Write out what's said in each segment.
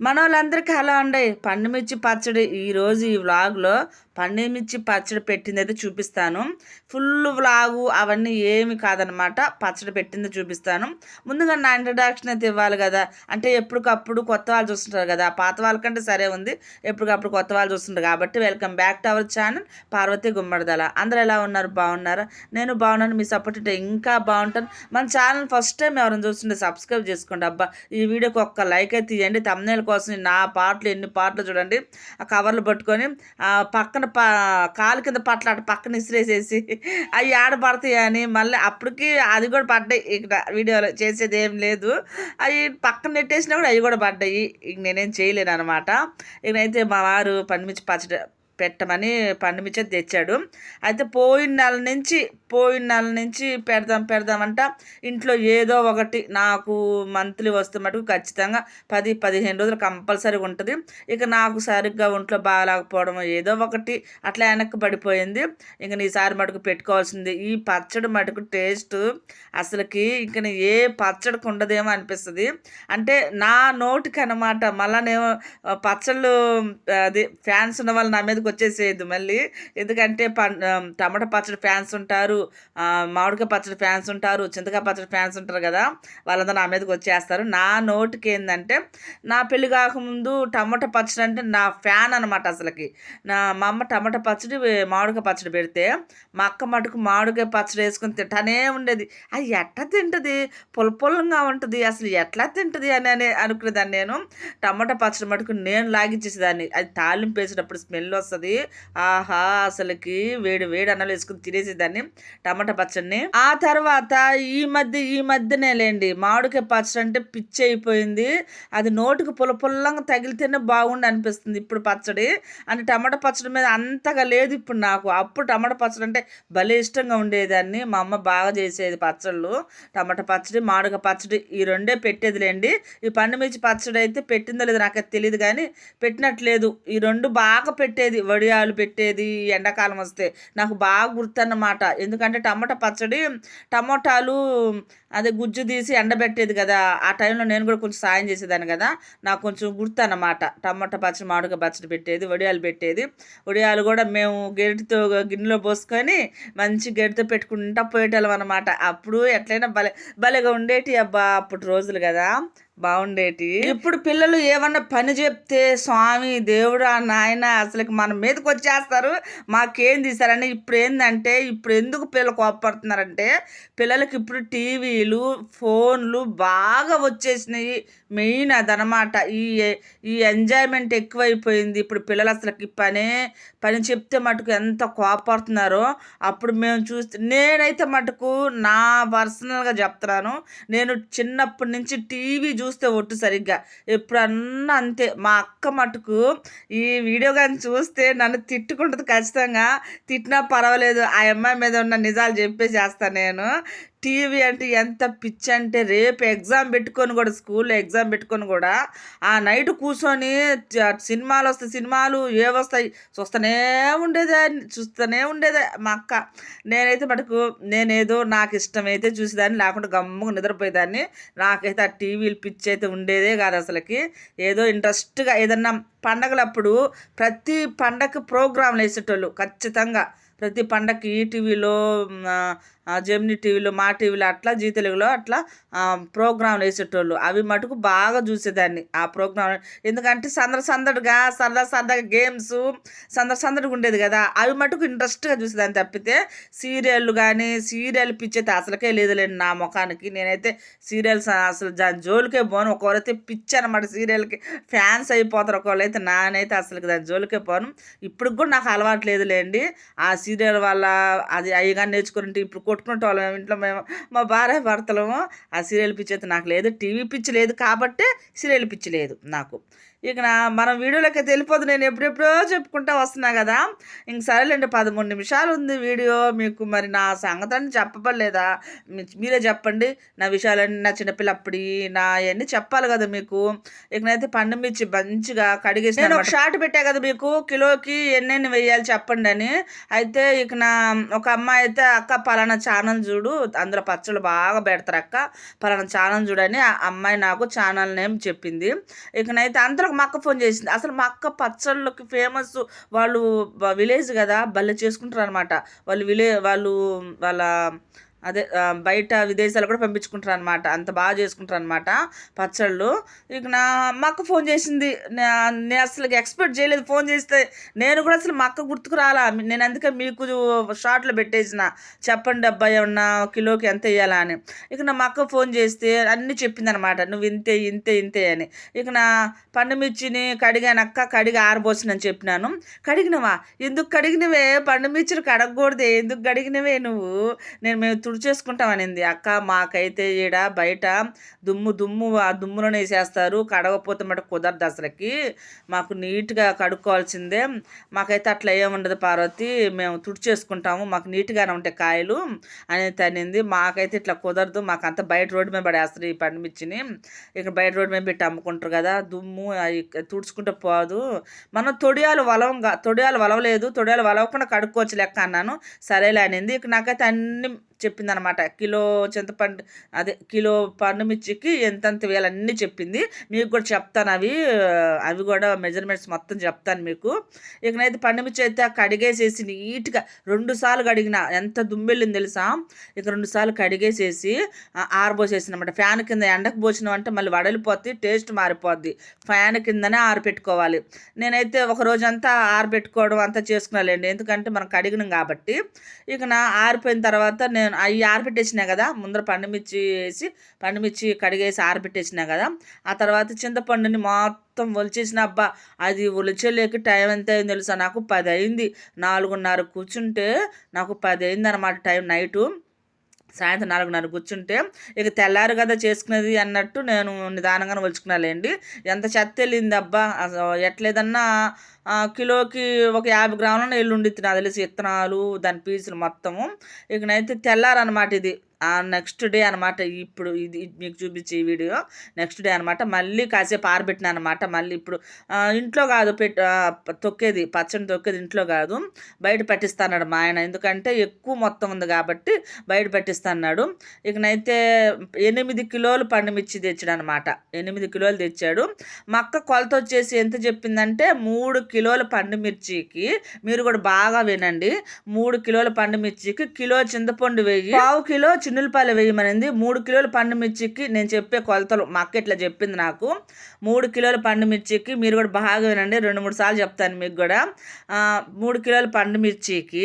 మన వాళ్ళందరికీ హలో అండి పండుమిర్చి పచ్చడి ఈరోజు ఈ వ్లాగ్లో పండుమిర్చి పచ్చడి పెట్టింది అయితే చూపిస్తాను. ఫుల్ వ్లాగు అవన్నీ ఏమి కాదనమాట పచ్చడి పెట్టింది చూపిస్తాను. ముందుగా నా ఇంట్రడక్షన్ అయితే ఇవ్వాలి కదా. అంటే ఎప్పటికప్పుడు కొత్త వాళ్ళు చూస్తుంటారు కదా. పాత వాళ్ళకంటే సరే ఉంది. ఎప్పటికప్పుడు కొత్త వాళ్ళు చూస్తుంటారు కాబట్టి welcome back to our channel Parvathi Gummadidala. అందరూ ఎలా ఉన్నారు? బాగున్నారా? నేను బాగున్నాను. మీ సపోర్ట్ ఉంటే ఇంకా బాగుంటాను మన ఛానల్ ఫస్ట్ టైం ఎవరైనా చూస్తుంటే సబ్స్క్రైబ్ చేసుకోండి. అబ్బా ఈ వీడియోకి ఒక్క లైక్ అయితే తీయండి తమ్నేల కోసం నా పాటలు ఎన్ని పాటలు చూడండి. ఆ కవర్లు పట్టుకొని పక్కన ప కాలు కింద పట్ల అటు పక్కన ఇసిరేసేసి అవి ఆడపడతాయి అని మళ్ళీ అప్పటికి అది కూడా పడ్డాయి. ఇక్కడ వీడియోలో చేసేది ఏం లేదు. అవి పక్కన నెట్టేసినా కూడా అవి కూడా పడ్డాయి. ఇక నేనేం చేయలేను అనమాట ఇకనైతే మా వారు పండుమిర్చి పచ్చడి పెట్టమని పండుమిర్చి తెచ్చాడు. అయితే పోయిన నెల నుంచి పోయిన నెల నుంచి పెడదాం పెడదామంట. ఇంట్లో ఏదో ఒకటి నాకు మంత్లీ వస్తే మటుకు ఖచ్చితంగా పది పదిహేను రోజులు కంపల్సరీగా ఉంటుంది. ఇక నాకు సరిగ్గా ఒంట్లో బాగాలేకపోవడం ఏదో ఒకటి అట్లా వెనక్కి పడిపోయింది. ఇంక ఈసారి మటుకు పెట్టుకోవాల్సింది. ఈ పచ్చడి మటుకు టేస్ట్ అసలుకి ఇంక ఏ పచ్చడికి ఉండదేమో అనిపిస్తుంది. అంటే నా నోటికి అనమాట మళ్ళా నేను పచ్చళ్ళు అది ఫ్యాన్స్ ఉన్న వాళ్ళు నా మీదకి వచ్చేసేయద్దు మళ్ళీ. ఎందుకంటే టమాటా పచ్చడి ఫ్యాన్స్ ఉంటారు మామిడికాయ పచ్చడి ఫ్యాన్స్ ఉంటారు చింతకాయ పచ్చడి ఫ్యాన్స్ ఉంటారు కదా వాళ్ళందరూ నా మీదకి వచ్చేస్తారు. నా నోటికి ఏంటంటే నా పెళ్ళి కాకముందు టమాటా పచ్చడి అంటే నా ఫ్యాన్ అనమాట అసలుకి. నా మా అమ్మ టమాటా పచ్చడి మామిడికాయ పచ్చడి పెడితే మా అక్క మటుకు మామిడికాయ పచ్చడి వేసుకొని తింటానే ఉండేది. అది ఎట్లా తింటుంది? పొలపొలంగా ఉంటుంది. అసలు ఎట్లా తింటుంది అని అని అనుకునేదాన్ని నేను. టమాటా పచ్చడి మటుకు నేను లాగించేసేదాన్ని అది తాలింపు వేసేటప్పుడు స్మెల్ వస్తుంది. ఆహా అసలుకి వేడి వేడి అన్నం వేసుకుని తినేసేదాన్ని టమాటా పచ్చడిని. ఆ తర్వాత ఈ మధ్య ఈ మధ్యనే లేండి. మామిడికాయ పచ్చడి అంటే పిచ్చి అయిపోయింది. అది నోటికి పుల్ల పుల్లంగా తగిలితేనే బాగుండి అనిపిస్తుంది ఇప్పుడు పచ్చడి. అంటే టమాటా పచ్చడి మీద అంతగా లేదు ఇప్పుడు నాకు. అప్పుడు టమాటా పచ్చడి అంటే భలే ఇష్టంగా ఉండేదాన్ని. మా అమ్మ బాగా చేసేది పచ్చళ్ళు. టమాటా పచ్చడి మామిడికాయ పచ్చడి ఈ రెండే పెట్టేదిలేండి ఈ పండు మిర్చి పచ్చడి అయితే పెట్టిందో లేదో నాకు తెలియదు కానీ పెట్టినట్లేదు. ఈ రెండు బాగా పెట్టేది వడియాలు పెట్టేది ఎండాకాలం వస్తే. నాకు బాగా గుర్తన్నమాట. ఎందుకంటే టమాటా పచ్చడి టమోటాలు అదే గుజ్జు తీసి ఎండబెట్టేది కదా. ఆ టైంలో నేను కూడా కొంచెం సాయం చేసేదాన్ని కదా. నాకు కొంచెం గుర్తు అన్నమాట టమాటా పచ్చడి మామిడికాయ పచ్చడి పెట్టేది వడియాలు పెట్టేది. వడియాలు కూడా మేము గెరిటితో గిన్నెలో పోసుకొని మంచి గెరిటితో పెట్టుకుంటా పోయేటోళ్ళం అనమాట అప్పుడు ఎట్లయినా భలే భలేగా ఉండేటి అబ్బా అప్పుడు రోజులు కదా. బాగుండేటి ఇప్పుడు పిల్లలు ఏమన్నా పని చెప్తే స్వామి దేవుడా నాయన అసలు మన మీదకి వచ్చేస్తారు. మాకేం తీసారని ఇప్పుడు ఏంటంటే ఇప్పుడు ఎందుకు పిల్లలు కోపడుతున్నారంటే పిల్లలకి ఇప్పుడు టీవీలు ఫోన్లు బాగా వచ్చేసినాయి. మెయిన్ అదనమాట. ఈ ఈ ఎంజాయ్మెంట్ ఎక్కువైపోయింది. ఇప్పుడు పిల్లలు అసలుకి పనే పని చెప్తే మటుకు ఎంత కోపడుతున్నారో అప్పుడు మేము చూస్తే నేనైతే మటుకు నా పర్సనల్గా చెప్తున్నాను. నేను చిన్నప్పటి నుంచి టీవీ చూస్తే ఒట్టు సరిగ్గా. ఎప్పుడన్నా అంతే. మా అక్క మటుకు ఈ వీడియో కానీ చూస్తే నన్ను తిట్టుకుంటుంది ఖచ్చితంగా. తిట్టినా పర్వాలేదు. ఆ అమ్మాయి మీద ఉన్న నిజాలు చెప్పేసేస్తాను నేను. టీవీ అంటే ఎంత పిచ్చి అంటే రేపు ఎగ్జామ్ పెట్టుకొని కూడా స్కూల్లో ఎగ్జామ్ పెట్టుకొని కూడా ఆ నైట్ కూర్చొని సినిమాలు వస్తాయి సినిమాలు ఏ వస్తాయి చూస్తూనే ఉండేదే చూస్తూనే ఉండేదే. మా అక్క నేనైతే మటుకు నేనేదో నాకు ఇష్టమైతే చూసేదాన్ని లేకుండా గమ్ముగా నిద్రపోయేదాన్ని. నాకైతే ఆ టీవీలు పిచ్చి అయితే ఉండేదే కాదు అసలుకి. ఏదో ఇంట్రెస్ట్గా ఏదన్నా పండగలప్పుడు ప్రతి పండగకి ప్రోగ్రాంలు వేసేటోళ్ళు ఖచ్చితంగా. ప్రతి పండగకి ఈటీవీలో జెమిని టీవీలో మా టీవీలో అట్లా జీ తెలుగులో అట్లా ప్రోగ్రాంలు వేసేటోళ్ళు. అవి మటుకు బాగా చూసేదాన్ని ఆ ప్రోగ్రాం ఎందుకంటే సందడి సందడిగా సరదా సరదాగా గేమ్స్ సందడి సందడిగా ఉండేది కదా. అవి మటుకు ఇంట్రెస్ట్గా చూసేదాన్ని తప్పితే సీరియళ్ళు కానీ సీరియల్ పిచ్చైతే అసలుకే లేదులేండి నా ముఖానికి. నేనైతే సీరియల్స్ అసలు దాని జోలికే పోను. ఒకరైతే పిచ్చి అనమాట సీరియల్కి. ఫ్యాన్స్ అయిపోతారు ఒకళ్ళైతే నానైతే అసలు దాని జోలికే పోను. ఇప్పుడు కూడా నాకు అలవాటు లేదులేండి. ఆ సీరియల్ వల్ల అది అయ్యగా నేర్చుకుంటే ఇప్పుడు కొట్టుకుంటే వాళ్ళం. ఇంట్లో మేము మా భార్య భర్తలము. ఆ సీరియల్ పిచ్చి అయితే నాకు లేదు టీవీ పిచ్చి లేదు కాబట్టే సీరియల్ పిచ్చి లేదు నాకు. ఇక నా మనం వీడియోలోకి వెళ్ళిపోదు. నేను ఎప్పుడెప్పుడో చెప్పుకుంటా వస్తున్నా కదా. ఇంక సరేలేండి పదమూడు నిమిషాలు ఉంది వీడియో. మీకు మరి నా సంగతి అని చెప్పబడలేదా మీరే చెప్పండి. నా విషయాలన్నీ నా చిన్నపిల్ల అప్పటి నా అవన్నీ చెప్పాలి కదా మీకు. ఇకనైతే పండు మిర్చి మంచిగా కడిగేసి నేను ఒక షార్ట్ పెట్టా కదా మీకు కిలోకి ఎన్నెన్ని వేయాలి చెప్పండి అని. అయితే ఇక నా ఒక అమ్మాయి అయితే అక్క పలానా ఛానల్ చూడు అందులో పచ్చళ్ళు బాగా పెడతారు అక్క పలానా ఛానల్ చూడని ఆ అమ్మాయి నాకు ఛానల్ నేమ్ చెప్పింది. ఇకనైతే అందరికి మా అక్క ఫోన్ చేసింది. అసలు మా అక్క పచ్చళ్ళకి ఫేమస్ వాళ్ళు విలేజ్ కదా భలే చేసుకుంటారు అనమాట వాళ్ళు విలే వాళ్ళు వాళ్ళ అదే బయట విదేశాలు కూడా పంపించుకుంటారు అనమాట అంత బాగా చేసుకుంటారు అనమాట పచ్చళ్ళు. ఇక నా అమ్మకు ఫోన్ చేసింది. నేను అసలు ఎక్స్పెక్ట్ చేయలేదు ఫోన్ చేస్తే. నేను కూడా అసలు మా అక్క గుర్తుకు రాలా. నేను అందుకే మీకు షార్ట్లో పెట్టేసిన. చెప్పండి అబ్బాయి ఏమన్నా కిలోకి ఎంత వేయాలా అని. ఇక నా మా అక్క ఫోన్ చేస్తే అన్నీ చెప్పింది అనమాట నువ్వు ఇంతే ఇంతే ఇంతే అని. ఇక నా పండుమిర్చిని కడిగానక్క కడిగి ఆరబోసినని చెప్పినాను. కడిగినవా? ఎందుకు కడిగినవే? పండుమిర్చిని కడగకూడదే. ఎందుకు కడిగినవే నువ్వు? నేను మేము తుడిచేసుకుంటాం అనింది అక్క మాకైతే ఈడ బయట దుమ్ము దుమ్ము ఆ దుమ్ములోనే వేసేస్తారు. కడగపోతే మటు కుదరదు అసలుకి. మాకు నీట్గా కడుక్కోవాల్సిందే. మాకైతే అట్లా ఏముండదు పార్వతి. మేము తుడి చేసుకుంటాము మాకు నీట్గానే ఉంటాయి కాయలు అనేది తనింది. మాకైతే ఇట్లా కుదరదు. మాకు అంతా బయట రోడ్డు మీద పడేస్తారు ఈ పండుమిర్చిని ఇక్కడ బయట రోడ్డు మీద పెట్టి అమ్ముకుంటారు కదా. దుమ్ము అవి తుడుచుకుంటే పోదు. మనం తొడియాలు వలవంగా తొడియాలు వలవలేదు. తొడియాలు వలవకుండా కడుక్కోవచ్చు లెక్క అన్నాను. సరేలే అనింది. ఇక నాకైతే అన్ని చెప్పిందనమాట కిలో చింతపండు అదే కిలో పండు మిర్చికి ఎంతెంత వేయాలన్నీ చెప్పింది. మీకు కూడా చెప్తాను అవి. అవి కూడా మెజర్మెంట్స్ మొత్తం చెప్తాను మీకు. ఇకనైతే పండు మిర్చి అయితే కడిగేసేసి నీట్గా రెండు సార్లు కడిగిన. ఎంత దుమ్మెళ్ళింది తెలుసా? ఇక రెండు సార్లు కడిగేసేసి ఆరబోసేసిన అనమాట ఫ్యాన్ కింద ఎండకు పోసినాం అంటే మళ్ళీ వడలిపోద్ది టేస్ట్ మారిపోద్ది. ఫ్యాన్ కిందనే ఆరబెట్టుకోవాలి నేనైతే ఒక రోజంతా ఆరబెట్టుకోవడం అంతా చేసుకున్నాలేండి. ఎందుకంటే మనం కడిగినాం కాబట్టి. ఇక నా ఆరిపోయిన తర్వాత నేను అవి ఆరబెట్టేసినా కదా ముందర పండుమిర్చి వేసి పండుమిర్చి కడిగేసి ఆరబెట్టేసినా కదా ఆ తర్వాత చింతపండుని మొత్తం ఒలిచేసిన అబ్బా అది ఒలిచేలేక టైం ఎంత అయింది తెలుసా? నాకు పది అయింది నాలుగున్నర కూర్చుంటే నాకు పది అయింది అనమాట టైం నైటు. సాయంత్రం నాలుగున్నర కూర్చుంటే ఇక తెల్లారు కదా చేసుకునేది అన్నట్టు నేను నిదానంగానే ఒలుచుకున్నాలేండి ఎంత చెత్త వెళ్ళింది అబ్బా అసలు ఎట్లేదన్నా కిలోకి ఒక యాభై గ్రాముల ఎల్లుండి నాకు తెలిసి విత్తనాలు దాని పీసులు మొత్తము. ఇకనైతే తెల్లారనమాట ఇది. నెక్స్ట్ డే అనమాట ఇప్పుడు ఇది మీకు చూపించే ఈ వీడియో. నెక్స్ట్ డే అనమాట మళ్ళీ కాసేపు ఆరబెట్టిన అనమాట మళ్ళీ ఇప్పుడు ఇంట్లో కాదు పెట్ తొక్కేది పచ్చని తొక్కేది ఇంట్లో కాదు. బయట పెట్టిస్తాడు మా ఆయన. ఎందుకంటే ఎక్కువ మొత్తం ఉంది కాబట్టి బయట పెట్టిస్తాడు ఇకనైతే ఎనిమిది కిలోలు పండుమిర్చి తెచ్చాడు అనమాట ఎనిమిది కిలోలు తెచ్చాడు. మా అక్క కొలత వచ్చేసి ఎంత చెప్పిందంటే మూడు కిలోల పండుమిర్చికి మీరు కూడా బాగా వినండి. మూడు కిలోల పండుమిర్చికి కిలో చింతపండు వెయ్యి పావు కిలో చిన్నులపాయలు వేయమనింది మూడు కిలోల పండుమిర్చికి నేను చెప్పే కొలతలు మా అక్క ఇట్లా చెప్పింది నాకు. మూడు కిలోల పండుమిర్చికి మీరు కూడా బాగా వినండి రెండు మూడు సార్లు చెప్తాను మీకు కూడా. మూడు కిలోల పండుమిర్చికి మిర్చికి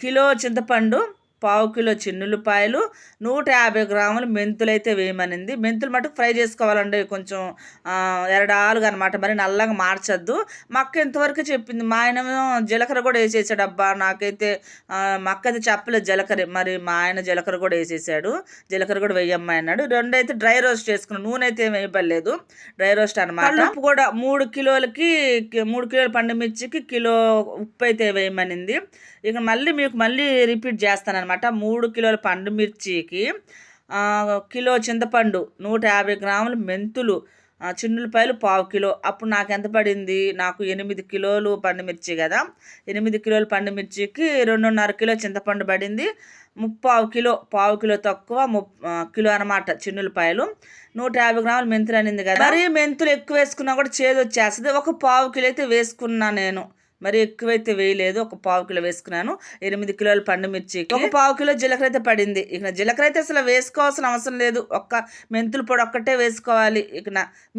కిలో చింతపండు పావు కిలో చిన్నులపాయలు నూట యాభై గ్రాములు మెంతులు అయితే వేయమనింది. మెంతులు మటుకు ఫ్రై చేసుకోవాలండి. కొంచెం ఎరడాలుగా అనమాట మరి నల్లగా మార్చొద్దు. మక్క ఇంతవరకు చెప్పింది. మా ఆయన జీలకర్ర కూడా వేసేసాడు అబ్బా నాకైతే మక్క అయితే చెప్పలేదు జీలకర్ర. మరి మా ఆయన జీలకర్ర కూడా వేసేసాడు. జీలకర్ర కూడా వేయమ్మా అన్నాడు. రెండు అయితే డ్రై రోస్ట్ చేసుకున్న. నూనె అయితే ఏం వేయబడలేదు. డ్రై రోస్ట్ అనమాట ఉప్పు కూడా మూడు కిలోలకి మూడు కిలోల పండు మిర్చికి కిలో ఉప్పు అయితే వేయమనింది. ఇక మళ్ళీ మీకు మళ్ళీ రిపీట్ అనమాట మూడు కిలోల పండు మిర్చికి కిలో చింతపండు నూట యాభై గ్రాములు మెంతులు చిన్నులపాయలు పావు కిలో. అప్పుడు నాకు ఎంత పడింది? నాకు ఎనిమిది కిలోలు పండుమిర్చి కదా. ఎనిమిది కిలోలు పండుమిర్చికి రెండున్నర కిలో చింతపండు పడింది. ముప్పావు కిలో పావు కిలో తక్కువ ముప్ కిలో అనమాట చిన్నులపాయలు. నూట యాభై గ్రాములు మెంతులు అనింది కదా. మరి మెంతులు ఎక్కువ వేసుకున్నా కూడా చేదు వచ్చేస్తుంది ఒక పావు కిలో అయితే వేసుకున్నా నేను. మరి ఎక్కువైతే వేయలేదు. ఒక పావు కిలో వేసుకున్నాను. ఎనిమిది కిలోల పండు మిర్చి ఒక పావు కిలో జీలకర్ర అయితే పడింది. ఇక జీలకర్ర అయితే అసలు వేసుకోవాల్సిన అవసరం లేదు. ఒక్క మెంతుల పొడి ఒక్కటే వేసుకోవాలి. ఇక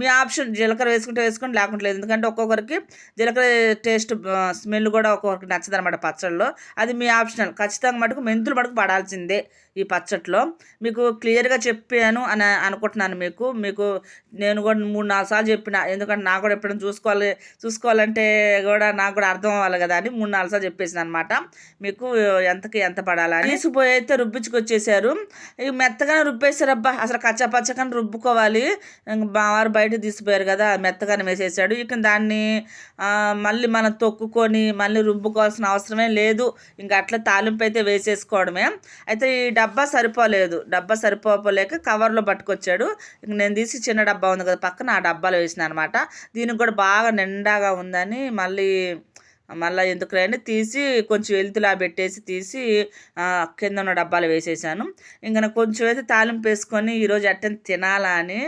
మీ ఆప్షన్ జీలకర్ర వేసుకుంటే వేసుకోండి లేకుంటే లేదు. ఎందుకంటే ఒక్కొక్కరికి జీలకర్ర టేస్ట్ స్మెల్ కూడా ఒక్కొక్కరికి నచ్చదు అనమాట పచ్చళ్ళలో. అది మీ ఆప్షనల్. ఖచ్చితంగా మటుకు మెంతులు మటుకు పడాల్సిందే ఈ పచ్చట్లో. మీకు క్లియర్గా చెప్పాను అని అనుకుంటున్నాను మీకు. మీకు నేను కూడా మూడు నాలుగు సార్లు చెప్పిన. ఎందుకంటే నాకు కూడా ఎప్పుడైనా చూసుకోవాలి చూసుకోవాలంటే కూడా నాకు కూడా అర్థం అవ్వాలి కదా అని మూడు నాలుగు సార్లు చెప్పేసిన అనమాట మీకు ఎంతకి ఎంత పడాలని పోయి అయితే రుబ్బించుకొచ్చేసారు ఇక మెత్తగానే రుబ్బేశారబ్బా. అసలు కచ్చపచ్చకని రుబ్బుకోవాలి. ఇంక మా వారు బయట తీసిపోయారు కదా మెత్తగానే వేసేసాడు. ఇక దాన్ని మళ్ళీ మనం తొక్కుకొని మళ్ళీ రుబ్బుకోవాల్సిన అవసరమే లేదు. ఇంకా అట్లా తాలింపు అయితే వేసేసుకోవడమే. అయితే ఈ డబ్బా సరిపోలేదు. డబ్బా సరిపోలేక కవర్లో పట్టుకొచ్చాడు. ఇంక నేను తీసి చిన్న డబ్బా ఉంది కదా పక్కన ఆ డబ్బాలో వేసిన అనమాట దీనికి కూడా బాగా నిండాగా ఉందని మళ్ళీ మళ్ళీ ఎందుకులే తీసి కొంచెం వెలుతులా పెట్టేసి తీసి కింద ఉన్న డబ్బాలు వేసేసాను. ఇంకా కొంచెం అయితే తాలింపు వేసుకొని ఈరోజు అట్టని తినాలా అని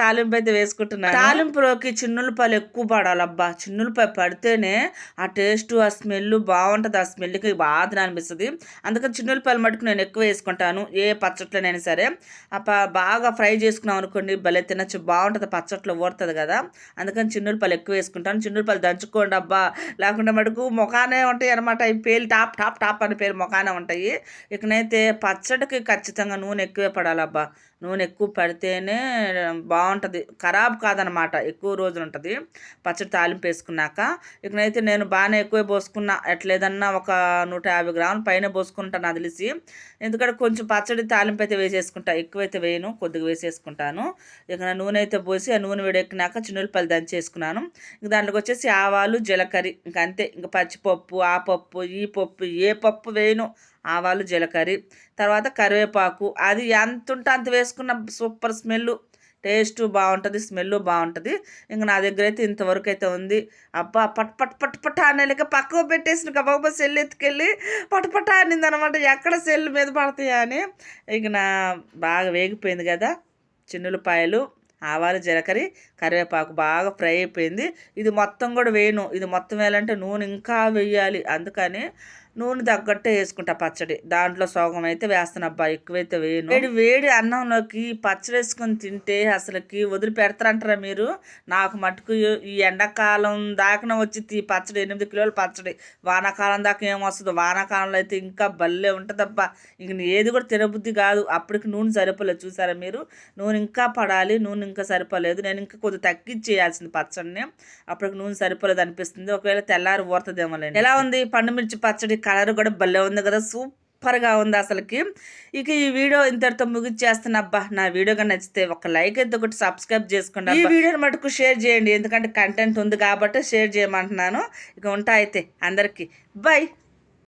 తాలింపు అయితే వేసుకుంటున్నాను. తాలింపులోకి చిన్నులపాయలు ఎక్కువ పడాలబ్బా. చిన్నులపాయ పడితేనే ఆ టేస్ట్ ఆ స్మెల్ బాగుంటుంది. ఆ స్మెల్కి బాధన అనిపిస్తుంది అందుకని చిన్నులపాయలు మటుకు నేను ఎక్కువ వేసుకుంటాను. ఏ పచ్చట్లోనైనా సరే. ఆ బాగా ఫ్రై చేసుకున్నాం అనుకోండి భలే తినచ్చు. బాగుంటుంది. పచ్చట్లో ఊరుతుంది కదా. అందుకని చిన్నులపాయలు ఎక్కువ వేసుకుంటాను. చిన్నులపాయలు దంచుకోండి అబ్బా. లేకుండా మటుకు ముఖానే ఉంటాయి అనమాట ఈ పేలు టాప్ టాప్ టాప్ అని పేరు ముఖానే ఉంటాయి. ఇకనైతే పచ్చడికి ఖచ్చితంగా నూనె ఎక్కువే పడాలబ్బా. నూనె ఎక్కువ పడితేనే బాగుంటుంది ఖరాబ్ కాదనమాట. ఎక్కువ రోజులు ఉంటుంది పచ్చడి తాలింపు వేసుకున్నాక. ఇకనైతే నేను బాగానే ఎక్కువే పోసుకున్నా. ఎట్లేదన్నా ఒక నూట యాభై గ్రాములు పైన పోసుకుంటాను అది తెలిసి. ఎందుకంటే కొంచెం పచ్చడి తాలింపు అయితే వేసేసుకుంటా. ఎక్కువైతే వేయను. కొద్దిగా వేసేసుకుంటాను. ఇక నూనె అయితే పోసి ఆ నూనె వేడెక్కినాక చిన్నులపల్లి దంచేసుకున్నాను ఇంక దాంట్లోకి వచ్చేసి ఆవాలు జీలకర్ర ఇంక అంతే. ఇంక పచ్చిపప్పు ఆ పప్పు ఈ పప్పు ఏ పప్పు వేయను. ఆవాలు జీలకర్ర తర్వాత కరివేపాకు. అది ఎంత ఉంటే అంత వేసుకున్న సూపర్ స్మెల్. టేస్ట్ బాగుంటుంది స్మెల్ బాగుంటుంది. ఇంక నా దగ్గర అయితే ఇంతవరకు అయితే ఉంది. అబ్బా పట్ పట్ పట్ పట్ అనేక పక్కకు పెట్టేసిన గబాబా సెల్ ఎత్తుకెళ్ళి పట్ పట్ అనింది అనమాట ఎక్కడ సెల్ మీద పడతాయా అని. ఇక నా బాగా వేగిపోయింది కదా. చిన్నులపాయలు ఆవాలు జీలకర్ర కరివేపాకు బాగా ఫ్రై అయిపోయింది. ఇది మొత్తం కూడా వేయను. ఇది మొత్తం వేయాలంటే నూనె ఇంకా వేయాలి. అందుకని నూనె తగ్గట్టే వేసుకుంటా పచ్చడి. దాంట్లో సోగం అయితే వేస్తాను అబ్బా ఎక్కువైతే వేయను. వేడి వేడి అన్నంలోకి పచ్చడి వేసుకొని తింటే అసలుకి వదిలిపెడతారంటారా మీరు? నాకు మటుకు ఈ ఎండాకాలం దాకా వచ్చి ఈ పచ్చడి ఎనిమిది కిలోల పచ్చడి. వానాకాలం దాకా ఏమొస్తుందో వానాకాలంలో అయితే ఇంకా భలే ఉంటుందబ్బా. ఇంక ఏది కూడా తినబుద్ధి కాదు. అప్పటికి నూనె సరిపోలేదు చూసారా మీరు? నూనె ఇంకా పడాలి నూనె ఇంకా సరిపోలేదు. నేను ఇంకా కొద్దిగా తగ్గించేయాల్సింది పచ్చడిని. అప్పటికి నూనె సరిపోలేదు అనిపిస్తుంది. ఒకవేళ తెల్లారి ఊరుతుందేమో ఎలా ఉంది పండు మిర్చి పచ్చడి కలర్ కూడా భలే ఉంది కదా సూపర్గా ఉంది అసలుకి. ఇక ఈ వీడియో ఇంతటితో ముగిచ్చేస్తున్నా. అబ్బా నా వీడియో కానీ నచ్చితే ఒక లైక్ అయితే ఒకటి సబ్స్క్రైబ్ చేసుకోండి. ఈ వీడియోని మటుకు షేర్ చేయండి. ఎందుకంటే కంటెంట్ ఉంది కాబట్టి షేర్ చేయమంటున్నాను. ఇక ఉంటా అయితే అందరికీ. బై